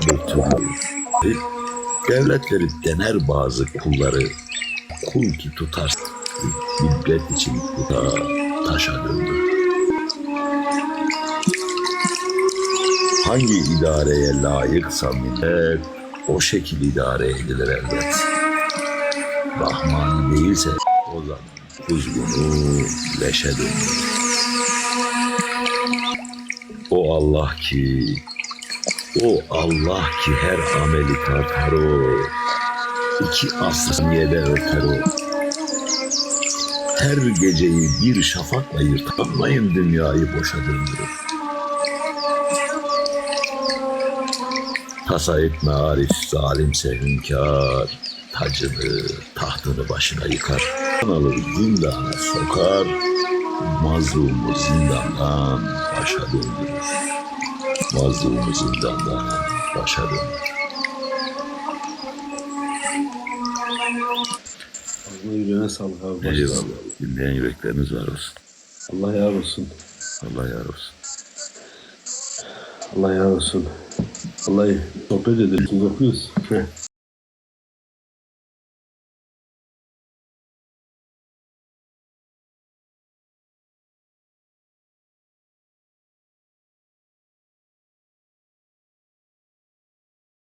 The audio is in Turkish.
bir türlü devlet verip dener bazı kulları kul ki tutar millet için bu da taşa döndü. Hangi idareye layıksa millet o şekil idare edilir elbet. Rahman değilse o zaman kuzgunu leşe dönür. O Allah ki o Allah ki her ameli tartar o. İki asr niyede örter o. Her geceyi bir şafakla yırtanmayın dünyayı boşa döndürür. Tasa etme Arif zalimse hünkâr, tacını, tahtını başına yıkar. Alır zindana sokar, mazlumu zindandan başa döndürür. Mazlumu zindandan başa döndürür. Allah yüreğine sağlık abi. Eyvallah. Dinleyen yürekleriniz var olsun. Allah yar olsun. Allah yar olsun. Allah yar olsun. Vallahi sohbet ederiz, okuyoruz.